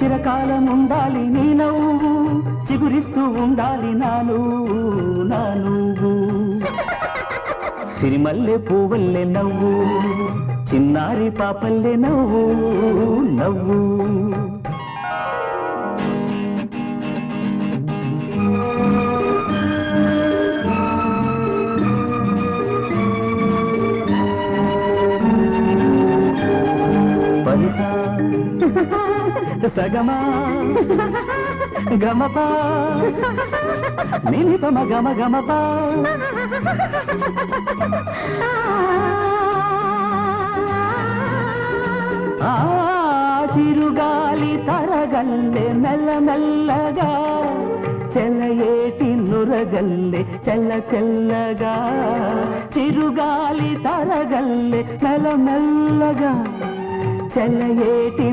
చిరకాలం ఉండాలి నీ నవ్వు చిగురిస్తూ ఉండాలి నాను నువ్వు నా నువ్వు. సిరిమల్లె పువ్వుల్లే నవ్వు చిన్నారి పాపల్లె నవ్వు నవ్వు. పరిసా సగమా గమపా నిలిపమ గమ గమపా. చిరుగాలి తరగల్లె మెల్ల మెల్లగా చెలయేటి నురగల్లె చెల్ల చెల్లగా చిరుగాలి తరగల్లె మెల్ల మెల్లగా చెలయేటి